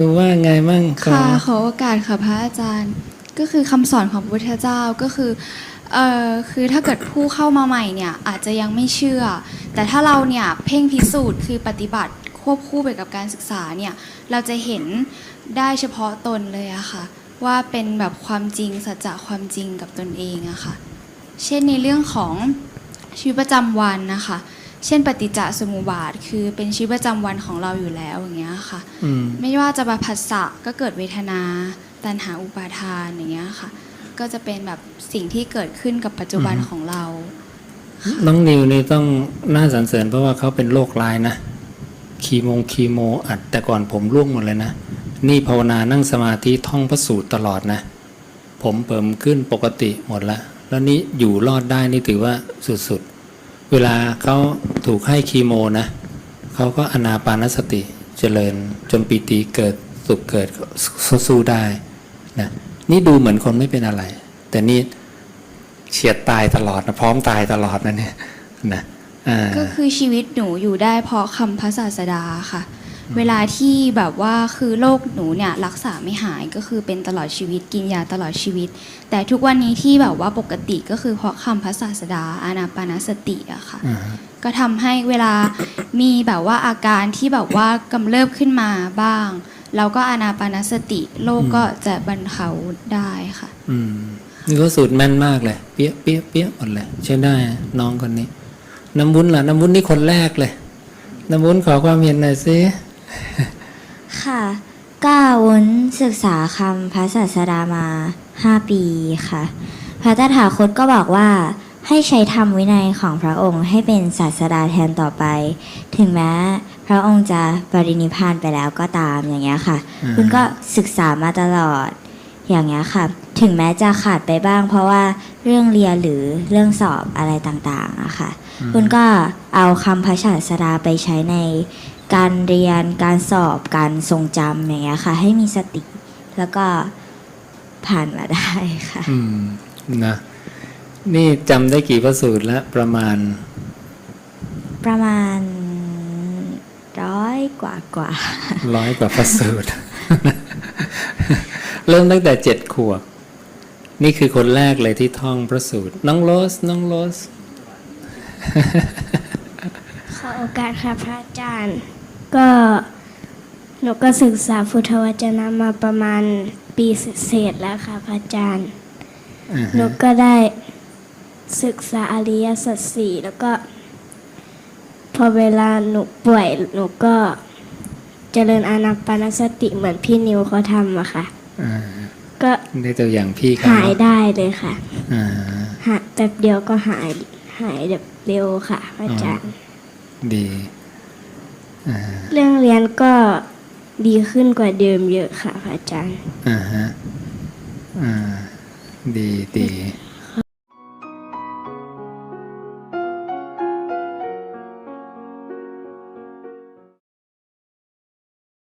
รู้ว่าไงมั่งค่ะขอโอกาสค่ะพระอาจารย์ ก็คือคำสอนของพระพุทธเจ้าก็คือเอ่อคือถ้าเกิดผู้เข้ามาใหม่เนี่ยอาจจะยังไม่เชื่อ แต่ถ้าเราเนี่ยเพ่งพิสูจน์คือปฏิบัติควบคู่ไปกับการศึกษาเนี่ยเราจะเห็นได้เฉพาะตนเลยอะค่ะ ว่าเป็นแบบความจริงสัจจะความจริงกับตนเองอะค่ะ เช่นในเรื่องของชีวิตประจำวันนะคะ เช่นปฏิจจสมุปบาท คือเป็นชีวิตประจำวันของเราอยู่แล้วอย่างเงี้ยค่ะอืมไม่ว่าจะมาผัสสะก็เกิดเวทนา ตัณหาอุปาทานอย่างเงี้ยค่ะ ก็จะเป็นแบบสิ่งที่เกิดขึ้นกับปัจจุบันอือฮึของเรา น้องนิวนี่ต้องน่าสรรเสริญเพราะว่าเขาเป็นโรคร้ายนะคีโมงคีโมอัดแต่ก่อนผมร่วงหมดเลยนะ นี่ภาวนานั่งสมาธิท่องพระสูตรตลอดนะ ผมเปิมขึ้นปกติหมดละแล้วนี่อยู่รอดได้นี่ถือว่าสุดๆ เวลาเขาถูกให้คีโมนะเขาก็อนาปานสติเจริญ จนปีติเกิดสุขเกิดสู้ได้นะนี่ดูเหมือนคนไม่เป็นอะไร แต่นี่เฉียดตายตลอดนะพร้อมตายตลอดนะเนี่ยนะก็คือชีวิตหนูอยู่ได้เพราะคำพระศาสดาค่ะ เวลาที่แบบว่าคือโรคหนูเนี่ยรักษาไม่หายก็คือเป็นตลอดชีวิตกินยาตลอดชีวิต แต่ทุกวันนี้ที่แบบว่าปกติก็คือเพราะคำพระศาสดาอานาปานสติอะค่ะอ่าก็ทำให้เวลามีแบบว่าอาการที่แบบว่ากำเริบขึ้นมาบ้างเราก็อานาปานสติโรคก็จะบรรเทาได้ค่ะ อืมนี่ก็สูตรแม่นมากเลย เปี้ยเปี้ยเปี้ยหมดเลยใช่ได้น้องคนนี้ น้ำวุ้นล่ะ น้ำวุ้นนี่คนแรกเลย น้ำวุ้นขอความเห็นหน่อยสิ ค่ะก็วุ้นศึกษาคำพระศาสดามา5ปีค่ะ พระตถาคตก็บอกว่าให้ใช้ธรรมวินัยของพระองค์ให้เป็นศาสดาแทนต่อไป ถึงแม้พระองค์จะปรินิพพานไปแล้วก็ตามอย่างเงี้ยค่ะอ่าคุณก็ศึกษามาตลอดอย่างเงี้ยค่ะ ถึงแม้จะขาดไปบ้าง เพราะว่าเรื่องเรียนหรือเรื่องสอบอะไรต่างๆอะค่ะ คุณก็เอาคำพระศาสดาไปใช้ใน การเรียนการสอบการทรงจำอย่างเงี้ยค่ะ ให้มีสติแล้วก็ผ่านมาได้ค่ะอืมนะนี่จำได้กี่พระสูตรแล้วประมาณ ประมาณร้อยกว่ากว่าร้อยกว่าพระสูตร เริ่มตั้งแต่เจ็ดขวบ นี่คือคนแรกเลยที่ท่องพระสูตร น้องโรส น้องโรสขอโอกาสค่ะพระอาจารย์ ก็หนูก็ศึกษาพุทธวจนะมาประมาณปีเศษๆแล้วค่ะพระอาจารย์อ่าหนูฮะก็ได้ศึกษาอริยสัจสี่แล้วก็ พอเวลาหนูป่วยหนูก็เจริญอานาปานสติเหมือนพี่นิวเขาทำอะค่ะอ่าก็ได้ตัวอย่างพี่เขาหายได้เลยค่ะอ่าหายแป๊บเดียวก็หายหายแบบเร็วค่ะพระอาจารย์ดีอ่า เรื่องเรียนก็ดีขึ้นกว่าเดิมเยอะค่ะพระอาจารย์ อ่าฮะ อ่า ดีดี